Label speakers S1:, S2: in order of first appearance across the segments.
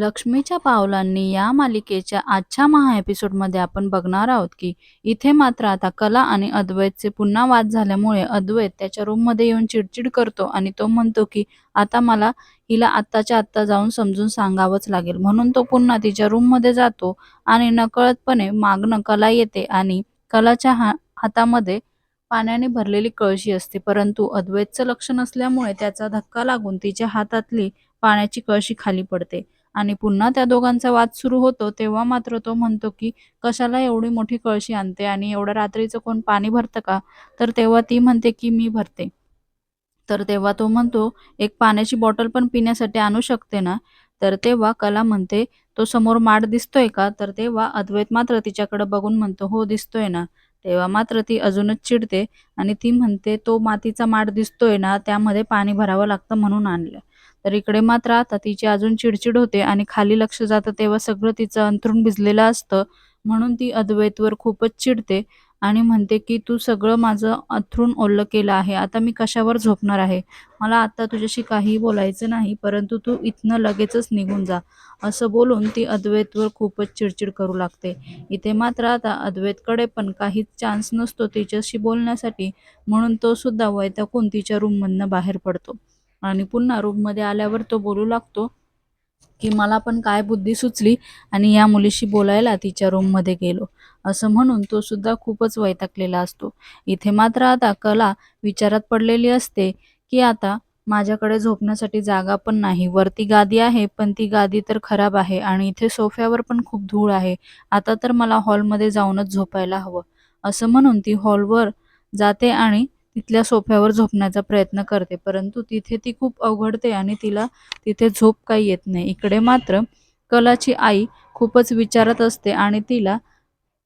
S1: लक्ष्मीच्या पावलांनी या मालिकेच्या आजच्या महा एपिसोडमध्ये आपण बघणार आहोत की इथे मात्र आता कला आणि अद्वैतचे पुन्हा वाद झाल्यामुळे अद्वैत त्याच्या रूममध्ये येऊन चिडचिड करतो आणि तो म्हणतो की आता मला हिला आत्ताच्या आत्ता जाऊन समजून सांगावंच लागेल. म्हणून तो पुन्हा तिच्या रूममध्ये जातो आणि नकळतपणे मागणं कला येते आणि कलाच्या हा हातामध्ये पाण्याने भरलेली कळशी असते. परंतु अद्वैतचं लक्ष नसल्यामुळे त्याचा धक्का लागून तिच्या हातातली पाण्याची कळशी खाली पडते. आणि पुन्हा त्या दोघांचा वाद सुरू होतो तेव्हा मात्र तो म्हणतो की कशाला एवढी मोठी कळशी आणते आणि एवढ्या रात्रीचं कोण पाणी भरतं का? तर तेव्हा ती म्हणते की मी भरते. तर तेव्हा तो म्हणतो एक पाण्याची बॉटल पण पिण्यासाठी आणू शकते ना? तर तेव्हा कला म्हणते तो समोर माड दिसतोय का? तर तेव्हा अद्वैत मात्र तिच्याकडे बघून म्हणतो हो दिसतोय ना. तेव्हा मात्र ती अजूनच चिडते आणि ती म्हणते तो मातीचा माड दिसतोय ना त्यामध्ये पाणी भरावं लागतं म्हणून आणलं. तर इकडे मात्र आता तिची अजून चिडचिड होते आणि खाली लक्ष जातं तेव्हा सगळं तिचं अंथरूण भिजलेलं असतं. म्हणून ती अद्वैतवर खूपच चिडते आणि म्हणते की तू सगळं माझं अंथरूण ओल्लं केलं आहे. आता मी कशावर झोपणार आहे? मला आता तुझ्याशी काहीही बोलायचं नाही परंतु तू इथनं लगेचच निघून जा. असं बोलून ती अद्वैतवर खूपच चिडचिड करू लागते. इथे मात्र आता अद्वैतकडे पण काहीच चान्स नसतो तिच्याशी बोलण्यासाठी म्हणून तो सुद्धा वैतागून तिच्या रूममधनं बाहेर पडतो. आणि पुन्हा रूममध्ये आल्यावर तो बोलू लागतो की मला पण काय बुद्धी सुचली आणि या मुलीशी बोलायला तिच्या रूममध्ये गेलो. असं म्हणून तो सुद्धा खूपच वैतागलेला असतो. इथे मात्र आता कला विचारात पडलेली असते की आता माझ्याकडे झोपण्यासाठी जागा पण नाही. वरती गादी आहे पण ती गादी तर खराब आहे आणि इथे सोफ्यावर पण खूप धूळ आहे. आता तर मला हॉलमध्ये जाऊनच झोपायला हवं. असं म्हणून ती हॉलवर जाते आणि तिथल्या सोफ्यावर झोपण्याचा प्रयत्न करते. परंतु तिथे ती खूप अवघडते आणि तिला तिथे झोप काही येत नाही. इकडे मात्र कलाची आई खूपच विचारत असते आणि तिला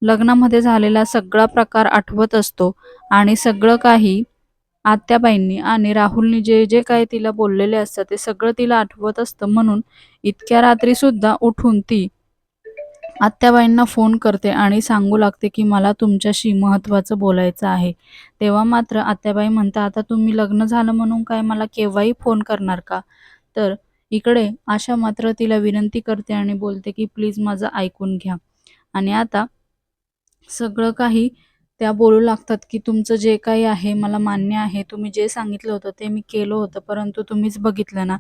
S1: लग्नामध्ये झालेला सगळा प्रकार आठवत असतो आणि सगळं काही आत्याबाईंनी आणि राहुलनी जे जे काही तिला बोललेले असतं ते सगळं तिला आठवत असतं म्हणून इतक्या रात्रीसुद्धा उठून ती आत्याबाईंना फोन करते आणि सांगू लागते की मला तुमच्याशी महत्त्वाचं बोलायचं आहे. तेव्हा मात्र आत्याबाई म्हणतात आता तुम्ही लग्न झालं म्हणून काय मला केव्हाही फोन करणार का? तर इकडे आशा मात्र तिला विनंती करते आणि बोलते की प्लीज माझं ऐकून घ्या. आणि आता सगळं काही त्या बोलू लागतात की तुमचं जे काही आहे मला मान्य आहे. तुम्ही जे सांगितलं होतं ते मी केलं होतं परंतु तुम्हीच बघितलं ना.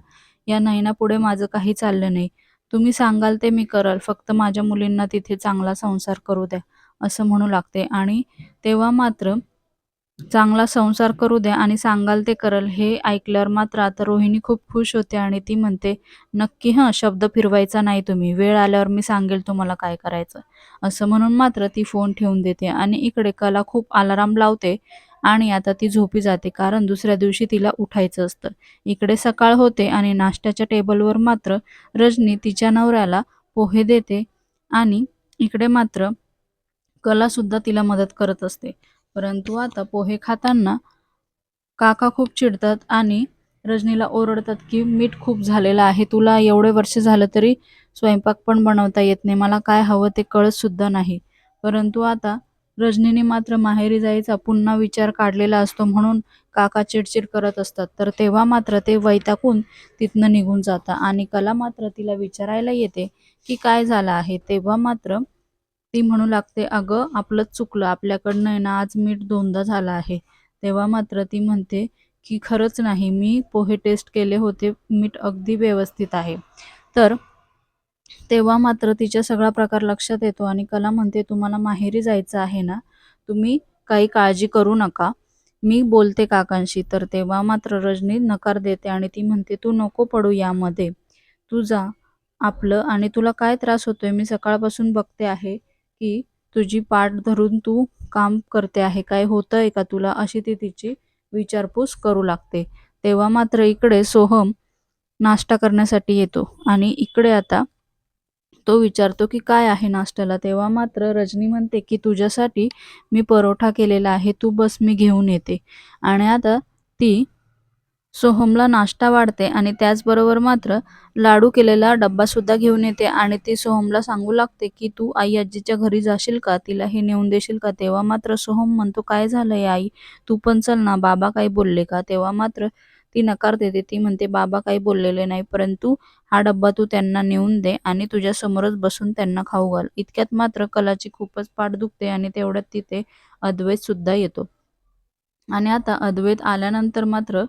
S1: या नयनापुढे माझं काही चाललं नाही. तुम्ही सांगाल ते मी करल. फक्त माझ्या मुलींना तिथे चांगला संसार करू द्या असं म्हणू लागते. आणि तेव्हा मात्र चांगला संसार करू द्या आणि सांगाल ते करल हे ऐकल्यावर मात्र आता रोहिणी खूप खुश होते आणि ती म्हणते नक्की हं शब्द फिरवायचा नाही तुम्ही. वेळ आल्यावर मी सांगेल तुम्हाला काय करायचं. असं म्हणून मात्र ती फोन ठेवून देते. आणि इकडे कला खूप अलाराम लावते. आणि आता ती झोपी जाते कारण दुसऱ्या दिवशी तिला उठायचं असतं. इकडे सकाळ होते आणि नाश्त्याच्या टेबलवर मात्र रजनी तिच्या नवऱ्याला पोहे देते आणि इकडे मात्र कलासुद्धा तिला मदत करत असते. परंतु आता पोहे खाताना काका खूप चिडतात आणि रजनीला ओरडतात की मीठ खूप झालेलं आहे तुला एवढे वर्ष झालं तरी स्वयंपाक पण बनवता येत नाही मला काय हवं ते कळत सुद्धा नाही. परंतु आता रजनीने मात्र माहेरी जायचा पुन्हा विचार काढलेला असतो म्हणून काका चिडचिड करत असतात. तर तेव्हा मात्र ते वैताकून तिथनं निघून जातात आणि कला मात्र तिला विचारायला येते की काय झालं आहे. तेव्हा मात्र ती म्हणू लागते अगं आपलंच चुकलं. आपल्याकडनं आहे ना आज मीठ दोनदा झालं आहे. तेव्हा मात्र ती म्हणते की खरंच नाही. मी पोहे टेस्ट केले होते. मीठ अगदी व्यवस्थित आहे. तर तेव्हा मात्र तिच्या सगळा प्रकार लक्षात येतो आणि कला म्हणते तुम्हाला माहेरी जायचं आहे ना? तुम्ही काही काळजी करू नका. मी बोलते काकांशी. तर तेव्हा मात्र रजनी नकार देते आणि ती म्हणते तू नको पडू यामध्ये. तू जा आपलं आणि तुला काय त्रास होतोय? मी सकाळपासून बघते आहे की तुझी पाठ धरून तू काम करते आहे. काय होतंय का तुला? अशी ती तिची विचारपूस करू लागते. तेव्हा मात्र इकडे सोहम नाश्ता करण्यासाठी येतो आणि इकडे आता तो विचारतो की काय आहे नाश्त्याला? तेव्हा मात्र रजनी म्हणते की तुझ्यासाठी मी परोठा केलेला आहे तू बस मी घेऊन येते. आणि आता ती सोहमला नाश्ता वाढते आणि त्याचबरोबर मात्र लाडू केलेला डब्बासुद्धा घेऊन येते आणि ती सोहमला सांगू लागते की तू आई आजीच्या घरी जाशील का? तिला हे नेऊन देशील का? तेव्हा मात्र सोहम म्हणतो काय झालंय आई? तू पण चल ना बाबा काही बोलले का? तेव्हा मात्र ती नकार देते. ती म्हणते बाबा काही बोललेले नाही परंतु हा डब्बा तू त्यांना नेऊन दे आणि तुझ्या समोरच बसून त्यांना खाऊ घाल. इतक्यात मात्र कलाची खूपच पाठ दुखते आणि तेवढ्यात तिथे अद्वैत सुद्धा येतो. आणि आता अद्वैत आल्यानंतर मात्र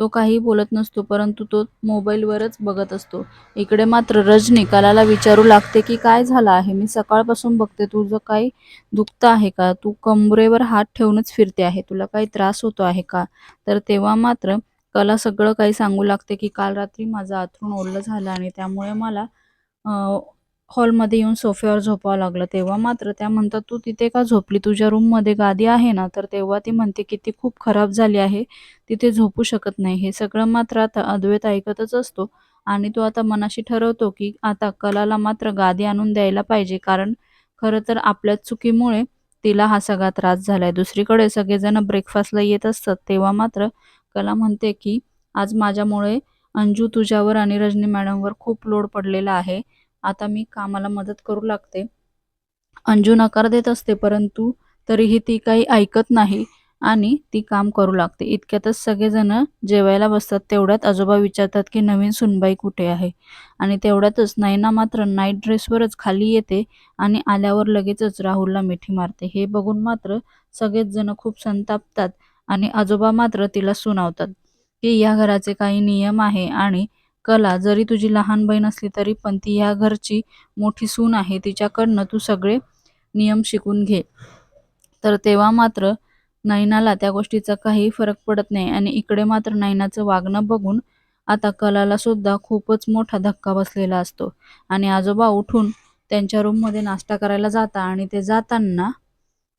S1: तो काही बोलत नसतो परंतु तो मोबाईलवरच बघत असतो. इकडे मात्र रजनी कलाला विचारू लागते की काय झालं आहे? मी सकाळपासून बघते तुझं काही दुखतं आहे का? तू कमरेवर हात ठेवूनच फिरते आहे. तुला काही त्रास होतो आहे का? तर तेव्हा मात्र कला सगळं काही सांगू लागते की काल रात्री माझं आथरून ओढलं झालं आणि त्यामुळे मला हॉलमध्ये येऊन सोफ्यावर झोपावं लागलं. तेव्हा मात्र त्या म्हणतात तू तिथे का झोपली? तुझ्या रूममध्ये गादी आहे ना? तर तेव्हा ती म्हणते की ती खूप खराब झाली आहे. तिथे झोपू शकत नाही. हे सगळं मात्र आता अद्वैत ऐकतच असतो आणि तो आता मनाशी ठरवतो की आता कलाला मात्र गादी आणून द्यायला पाहिजे. कारण खरं तर आपल्याच चुकीमुळे तिला हा सगळा त्रास झालाय. दुसरीकडे सगळेजण ब्रेकफास्टला येत असतात. तेव्हा मात्र कला म्हणते की आज माझ्यामुळे अंजू तुझ्यावर आणि रजनी मॅडमवर खूप लोड पडलेला आहे. आता मी कामाला मदत करू लागते. अंजू नकार देत असते परंतु तरीही ती काही ऐकत नाही आणि ती काम करू लागते. इतक्यातच सगळेजण जेवायला बसतात. तेवढ्यात आजोबा विचारतात की नवीन सुनबाई कुठे आहे? आणि तेवढ्यातच नैना मात्र नाईट ड्रेसवरच खाली येते आणि आल्यावर लगेचच राहुलला मिठी मारते. हे बघून मात्र सगळेच जण खूप संतापतात. आणि आजोबा मात्र तिला सुनावतात. की या घराचे काही नियम आहे आणि कला जरी तुझी लहान बहीण असली तरी पण ती ह्या घरची मोठी सून आहे तिच्याकडनं तू सगळे नियम शिकून घे. तर तेव्हा मात्र नैनाला त्या गोष्टीचा काही फरक पडत नाही आणि इकडे मात्र नैनाचं वागणं बघून आता कलाला सुद्धा खूपच मोठा धक्का बसलेला असतो. आणि आजोबा उठून त्यांच्या रूममध्ये नाश्ता करायला जाता आणि ते जाताना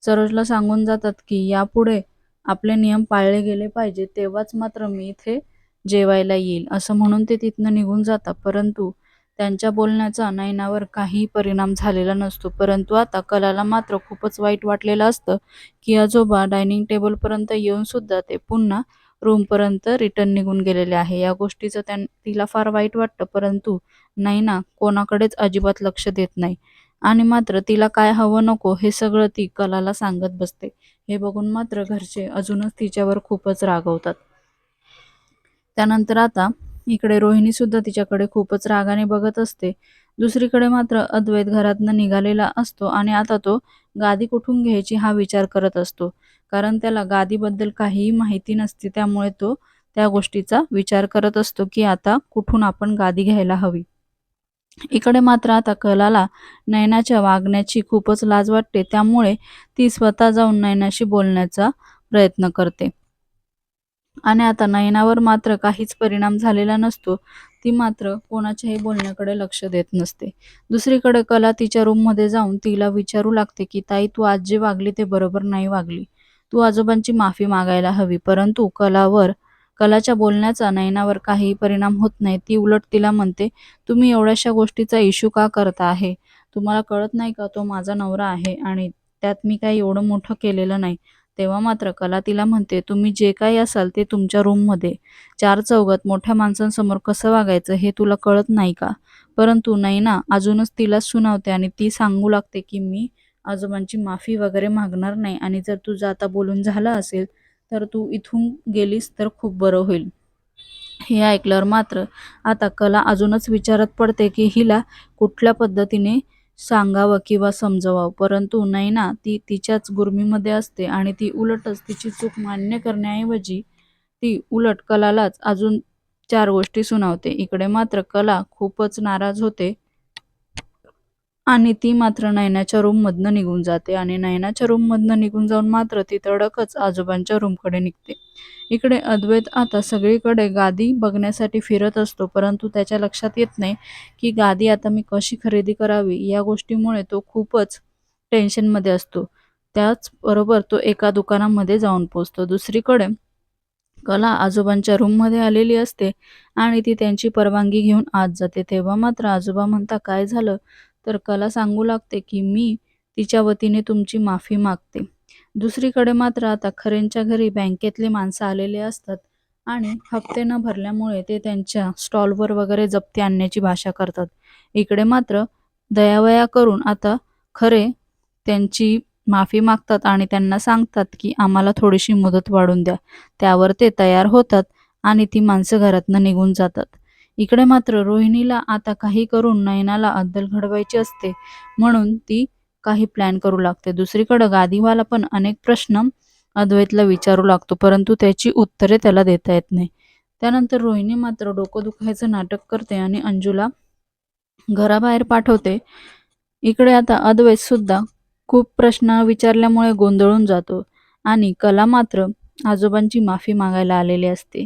S1: सरोजला सांगून जातात की यापुढे आपले नियम पाळले गेले पाहिजे तेव्हाच मात्र मी इथे जेवायला येईल असं म्हणून ते तिथनं निघून जातात. परंतु त्यांच्या बोलण्याचा नयनावर काही परिणाम झालेला नसतो. परंतु आता कलाला मात्र खूपच वाईट वाटलेलं असतं की आजोबा डायनिंग टेबलपर्यंत येऊन सुद्धा ते पुन्हा रूमपर्यंत रिटर्न निघून गेलेले आहे. या गोष्टीचं त्यां तिला फार वाईट वाटतं. परंतु नैना कोणाकडेच अजिबात लक्ष देत नाही. आणि मात्र तिला काय हवं नको हे सगळं ती कलाला सांगत बसते. हे बघून मात्र घरचे अजूनच तिच्यावर खूपच रागवतात. त्यानंतर आता इकडे रोहिणी सुद्धा तिच्याकडे खूपच रागाने बघत असते. दुसरीकडे मात्र अद्वैत घरातनं निघालेला असतो आणि आता तो गादी कुठून घ्यायची हा विचार करत असतो. कारण त्याला गादीबद्दल काहीही माहिती नसते त्यामुळे तो त्या गोष्टीचा विचार करत असतो की आता कुठून आपण गादी घ्यायला हवी? इकडे मात्र आता कलाला नयनाच्या वागण्याची खूपच लाज वाटते. त्यामुळे ती स्वतः जाऊन नयनाशी बोलण्याचा प्रयत्न करते. आणि आता नयनावर मात्र काहीच परिणाम झालेला नसतो. ती मात्र कोणाच्याही बोलण्याकडे लक्ष देत नसते. दुसरीकडे कला तिच्या रूममध्ये जाऊन तिला विचारू लागते की ताई तू आज जे वागली ते बरोबर नाही वागली. तू आजोबांची माफी मागायला हवी. परंतु कलावर कलाच्या बोलण्याचा नयनावर काही परिणाम होत नाही. ती उलट तिला म्हणते तुम्ही एवढ्याशा गोष्टीचा इश्यू का करता आहे? तुम्हाला कळत नाही का तो माझा नवरा आहे आणि त्यात मी काही एवढं मोठं केलेलं नाही? तेव्हा मात्र कला तिला म्हणते तुम्ही जे काही असाल ते तुमच्या रूममध्ये चार चौघात मोठ्या माणसांसमोर कसं वागायचं हे तुला कळत नाही का? परंतु नैना अजूनच तिला सुनावते आणि ती सांगू लागते की मी आजोबांची माफी वगैरे मागणार नाही आणि जर तुझं आता बोलून झालं असेल तर तू इथून गेलीस तर खूप बरं होईल. हे ऐकल्यावर मात्र आता कला अजूनच विचारत पडते की हिला कुठल्या पद्धतीने सांगावं किंवा समजवावं परंतु नैना ती तिच्याच गुर्मीमध्ये असते आणि ती उलटच तिची चूक मान्य करण्याऐवजी ती उलट कलालाच अजून चार गोष्टी सुनावते. इकडे मात्र कला खूपच नाराज होते. आणि ती मात्र नयनाच्या रूममधनं निघून जाते आणि नयनाच्या रूममधनं निघून जाऊन मात्र ती तडकच आजोबांच्या रूमकडे निघते. इकडे अद्वैत आता सगळीकडे गादी बघण्यासाठी फिरत असतो परंतु त्याच्या लक्षात येत नाही की गादी आता मी कशी खरेदी करावी या गोष्टीमुळे तो खूपच टेन्शनमध्ये असतो. त्याचबरोबर तो एका दुकानामध्ये जाऊन पोचतो दुसरीकडे कला आजोबांच्या रूममध्ये आलेली असते आणि ती त्यांची परवानगी घेऊन आत जाते. तेव्हा मात्र आजोबा म्हणता काय झालं? तर कला सांगू लागते की मी तिच्या वतीने तुमची माफी मागते. दुसरीकडे मात्र आता खरेंच्या घरी बँकेतले माणसं आलेले असतात आणि हप्ते न भरल्यामुळे ते त्यांच्या स्टॉलवर वगैरे जप्ती आणण्याची भाषा करतात. इकडे मात्र दयावया करून आता खरे त्यांची माफी मागतात आणि त्यांना सांगतात की आम्हाला थोडीशी मुदत वाढून द्या. त्यावर ते तयार होतात आणि ती माणसं घरातनं निघून जातात. इकडे मात्र रोहिणीला आता काही करून नयनाला अद्दल घडवायची असते म्हणून ती काही प्लॅन करू लागते. दुसरीकडं गादीवाला पण अनेक प्रश्न अद्वैतला विचारू लागतो परंतु त्याची उत्तरे त्याला देता येत नाही. त्यानंतर रोहिणी मात्र डोकं दुखायचं नाटक करते आणि अंजूला घराबाहेर पाठवते. इकडे आता अद्वैत सुद्धा खूप प्रश्न विचारल्यामुळे गोंधळून जातो आणि कला मात्र आजोबांची माफी मागायला आलेली असते.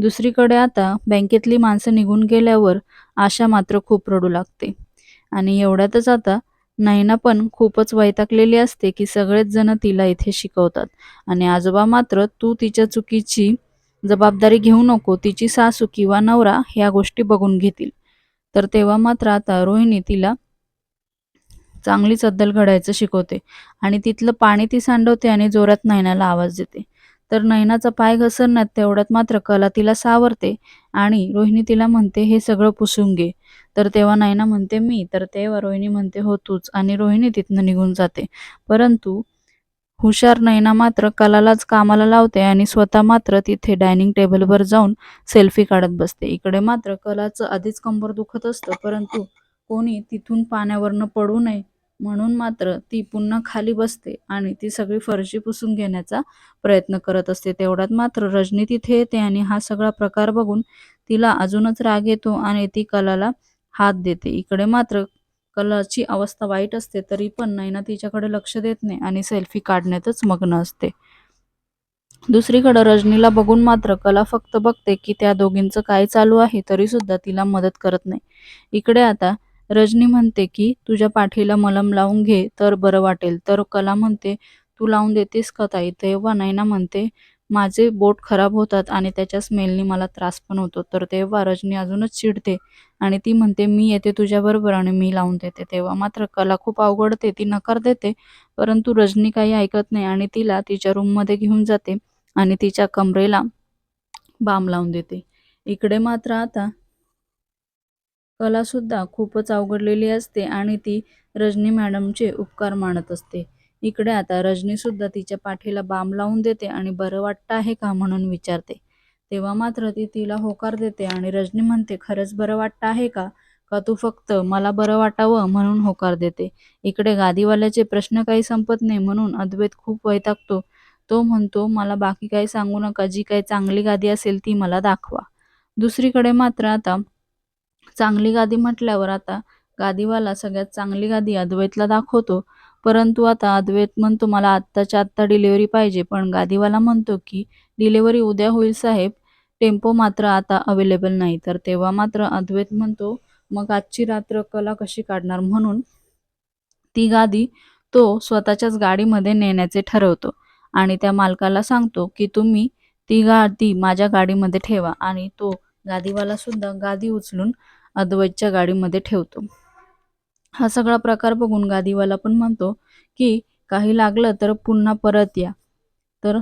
S1: दुसरीकडे आता बँकेतली माणसं निघून गेल्यावर आशा मात्र खूप रडू लागते. आणि एवढ्यातच आता नयना पण खूपच वैतागलेली असते की सगळेच जण तिला इथे शिकवतात. आणि आजोबा मात्र तू तिच्या चुकीची जबाबदारी घेऊ नको तिची सासू किंवा नवरा ह्या गोष्टी बघून घेतील. तर तेव्हा मात्र आता रोहिणी तिला चांगलीच अद्दल घडायचं शिकवते आणि तिथलं पाणी ती सांडवते आणि जोरात नयनाला आवाज देते. तर नयनाचा पाय घसरण्यात तेवढ्यात मात्र कला तिला सावरते आणि रोहिणी तिला म्हणते हे सगळं पुसून घे. तर तेव्हा नयना म्हणते मी. तर तेव्हा रोहिणी म्हणते हो तूच. आणि रोहिणी तिथनं निघून जाते. परंतु हुशार नयना मात्र कलालाच कामाला लावते आणि स्वतः मात्र तिथे डायनिंग टेबलवर जाऊन सेल्फी काढत बसते. इकडे मात्र कलाचं आधीच कंबर दुखत असतं परंतु कोणी तिथून पाण्यावरनं पडू नये म्हणून मात्र ती पुन्हा खाली बसते आणि ती सगळी फरशी पुसून घेण्याचा प्रयत्न करत असते. तेवढ्यात मात्र रजनी तिथे येते आणि हा सगळा प्रकार बघून तिला अजूनच राग येतो आणि ती कलाला हात देते. इकडे मात्र कलाची अवस्था वाईट असते तरी पण नैना तिच्याकडे लक्ष देत नाही आणि सेल्फी काढण्यातच मग्न असते. दुसरीकडे रजनीला बघून मात्र कला फक्त बघते की त्या दोघींचं काय चालू आहे तरी सुद्धा तिला मदत करत नाही. इकडे आता रजनी म्हणते की तुझ्या पाठीला मलम लावून घे तर बरं वाटेल. तर कला म्हणते तू लावून देतेस का ताई? तेव्हा नैना म्हणते माझे बोट खराब होतात आणि त्याच्या स्मेलनी मला त्रास पण होतो. तर तेव्हा रजनी अजूनच चिडते आणि ती म्हणते मी येते तुझ्याबरोबर आणि मी लावून देते. तेव्हा मात्र कला खूप अवघडते ती नकार देते परंतु रजनी काही ऐकत नाही आणि तिला तिच्या रूममध्ये घेऊन जाते आणि तिच्या कमरेला बाम लावून देते. इकडे मात्र आता कलासुद्धा खूपच अवघडलेली असते आणि ती रजनी मॅडमचे उपकार मानत असते. इकडे आता रजनीसुद्धा तिच्या पाठीला बाम लावून देते आणि बरं वाटतं आहे का म्हणून विचारते. तेव्हा मात्र ती तिला होकार देते आणि रजनी म्हणते खरंच बरं वाटतं आहे का? का तू फक्त मला बरं वाटावं म्हणून होकार देते? इकडे गादीवाल्याचे प्रश्न काही संपत नाही म्हणून अद्वैत खूप वैतागतो. तो म्हणतो मला बाकी काही सांगू नका. जी काही चांगली गादी असेल ती मला दाखवा. दुसरीकडे मात्र आता चांगली गादी म्हटल्यावर आता गादीवाला सगळ्यात चांगली गादी अद्वैतला दाखवतो. परंतु आता अद्वैत म्हणतो मला आत्ताच्या आत्ता डिलिव्हरी पाहिजे. पण गादीवाला म्हणतो की डिलिव्हरी उद्या होईल साहेब. टेम्पो मात्र आता अवेलेबल नाही. तर तेव्हा मात्र अद्वैत म्हणतो मग आजची रात्र कला कशी काढणार? म्हणून ती गादी तो स्वतःच्याच गाडीमध्ये नेण्याचे ठरवतो आणि त्या मालकाला सांगतो की तुम्ही ती गादी माझ्या गाडीमध्ये ठेवा. आणि तो गादीवाला सुद्धा गादी उचलून अद्वैतच्या गाडीमध्ये ठेवतो. हा सगळा प्रकार बघून गादीवाला पण म्हणतो की काही लागलं तर पुन्हा परत या. तर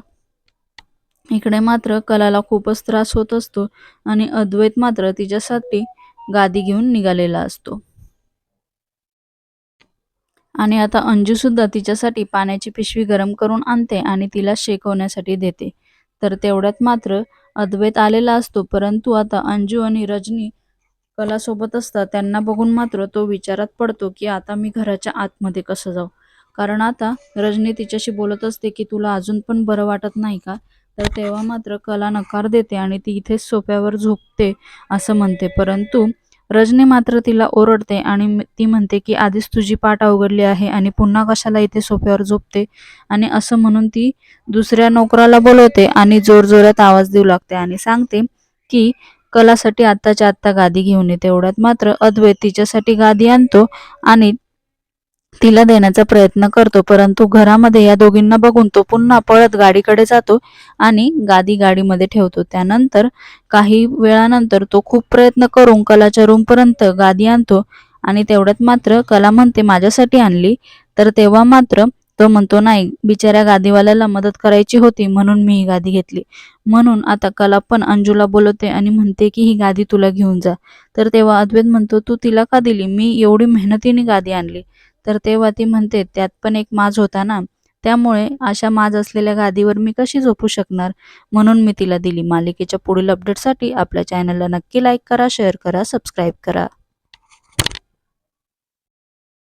S1: इकडे मात्र कलाला खूपच त्रास होत असतो आणि अद्वैत मात्र तिच्यासाठी गादी घेऊन निघालेला असतो. आणि आता अंजू सुद्धा तिच्यासाठी पाण्याची पिशवी गरम करून आणते आणि तिला शेकवण्यासाठी देते. तर तेवढ्यात मात्र अद्वैत आलेला असतो. परंतु आता अंजू आणि रजनी कलासोबत असतात. त्यांना बघून मात्र तो विचारात पडतो की आता मी घराच्या आतमध्ये कसं जाऊ? कारण आता रजनी तिच्याशी बोलत असते की तुला अजून पण बरं वाटत नाही का? तर तेव्हा मात्र कला नकार देते आणि ती इथेच सोप्यावर झोपते असं म्हणते. परंतु रजनी मात्र तिला ओरडते आणि ती म्हणते की आधीच तुझी पाठ अवघडली आहे आणि पुन्हा कशाला इथे सोफ्यावर झोपते? आणि असं म्हणून ती दुसऱ्या नोकराला बोलवते आणि जोरजोरात आवाज देऊ लागते आणि सांगते की कलासाठी आत्ताच्या आत्ता गादी घेऊन येते एवढ्यात. मात्र अद्वैत तिच्यासाठी गादी आणतो आणि तिला देण्याचा प्रयत्न करतो परंतु घरामध्ये या दोघींना बघून तो पुन्हा पळत गाडीकडे जातो आणि गादी गाडीमध्ये ठेवतो. त्यानंतर काही वेळानंतर तो खूप प्रयत्न करून कलाच्या रूमपर्यंत गादी आणतो आणि तेवढ्यात मात्र कला म्हणते माझ्यासाठी आणली. तर तेव्हा मात्र तो म्हणतो नाही बिचाऱ्या गादीवाल्याला मदत करायची होती म्हणून मी ही गादी घेतली. म्हणून आता कला पण अंजूला बोलवते आणि म्हणते की ही गादी तुला घेऊन जा. तर तेव्हा अद्वैत म्हणतो तू तिला का दिली? मी एवढी मेहनतीने गादी आणली. तर तेव्हा ती म्हणते त्यात पण एक माज होता ना. त्यामुळे अशा माज असलेल्या गादीवर मी कशी झोपू शकणार म्हणून मी तिला दिली. मालिकेच्या पुढील अपडेटसाठी आपल्या चॅनलला नक्की लाईक करा शेअर करा सबस्क्राईब करा.